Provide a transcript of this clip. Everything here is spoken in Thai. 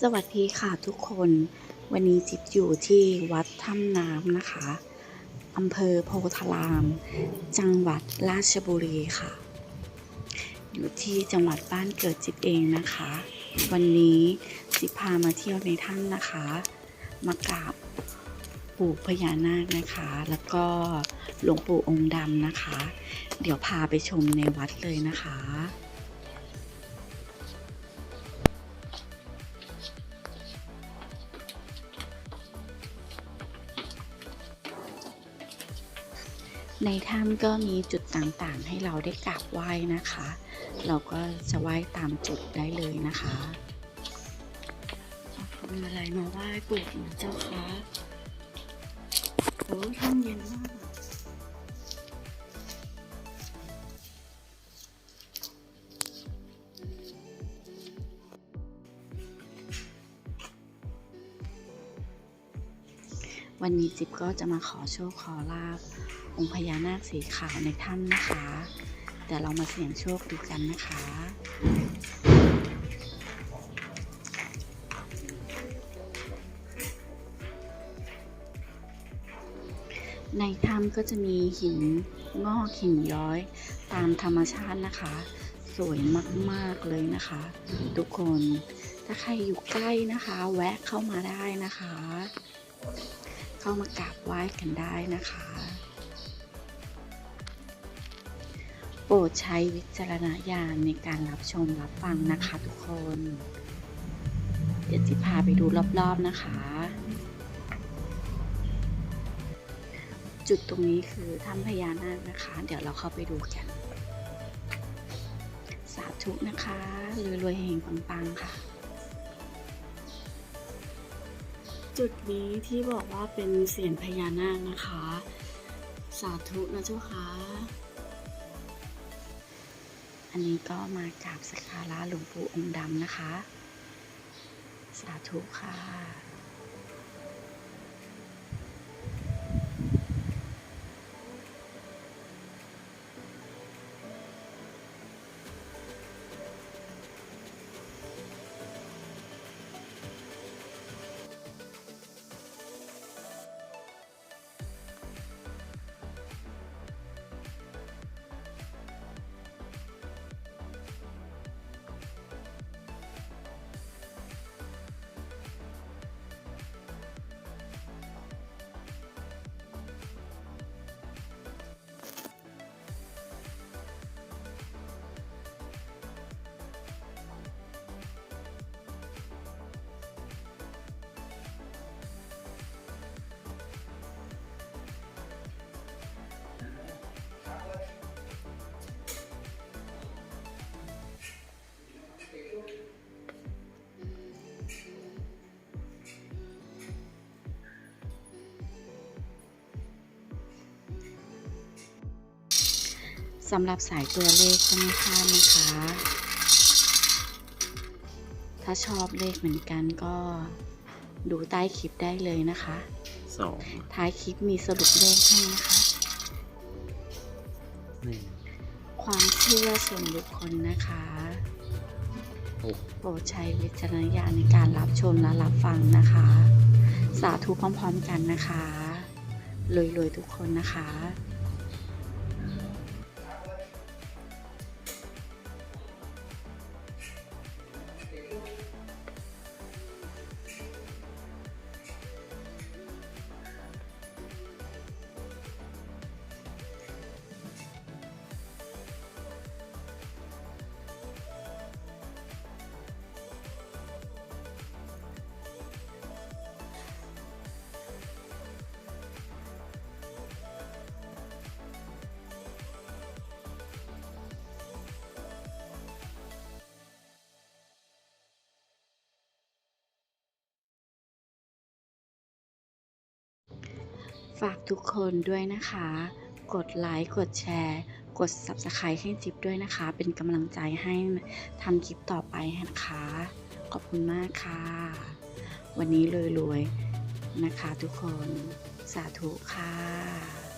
สวัสดีค่ะทุกคน วันนี้จิ๊บอยู่ที่วัดถ้ำน้ำนะคะอำเภอโพธาราม จังหวัดราชบุรีค่ะ อยู่ที่จังหวัดบ้านเกิดจิ๊บเองนะคะ วันนี้จิ๊บพามาเที่ยวในถ้ำนะคะ มากราบปู่พญานาคนะคะ แล้วก็หลวงปู่องค์ดำนะคะ เดี๋ยวพาไปชมในวัดเลยนะคะ ในถ้ำก็มีจุดต่างๆ ให้เราได้กราบไหว้นะคะ เราก็จะไหว้ตามจุดได้เลยนะคะเอาพวงมาลัยมาไหว้ปู่นะเจ้าคะโอ้ท่านเย็นมาก วันนี้จิ๊บก็จะมาขอโชคขอลาบองค์พญานาคสีขาวในถ้ำนะคะเดี๋ยวเรามาเสี่ยงโชคดูกันนะคะในถ้ำก็จะมีหินงอกหินย้อยตามธรรมชาตินะคะ สวยมากๆเลยนะคะ ทุกคนถ้าใครอยู่ใกล้นะคะ แวะเข้ามาได้นะคะ เข้ามากราบไหว้กันได้นะคะ โปรดใช้วิจารณญาณในการรับชมรับฟังนะคะทุกคน เดี๋ยวจะพาไปดูรอบๆนะคะ จุดตรงนี้คือถ้ำพญานาคนะคะ เดี๋ยวเราเข้าไปดูกัน สาธุนะคะรวยๆเฮงปังๆค่ะ จุดนี้ที่บอกว่าเป็นเสียงพญานาคนะคะ สาธุนะเจ้าค่ะ อันนี้ก็มากราบสักการะหลวงปู่องค์ดำนะคะ สาธุค่ะ สำหรับสายตัวเลขก็ไม่พลาดนะคะ ถ้าชอบเลขเหมือนกันก็ดูใต้คลิปได้เลยนะคะสองท้ายคลิปมีสรุปเลขให้นะคะ หนึ่งความเชื่อส่วนบุคคลนะคะหกโปรดใช้วิจารณญาณในการรับชมและรับฟังนะคะ สาธุพร้อมๆกันนะคะรวยๆทุกคนนะคะ ฝากทุกคนด้วยนะคะ กดไลค์ กดแชร์ กด Subscribe ให้จิ๊บด้วยนะคะ เป็นกำลังใจให้ทำคลิปต่อไปนะคะ ขอบคุณมากค่ะ วันนี้รวยๆนะคะทุกคน สาธุค่ะ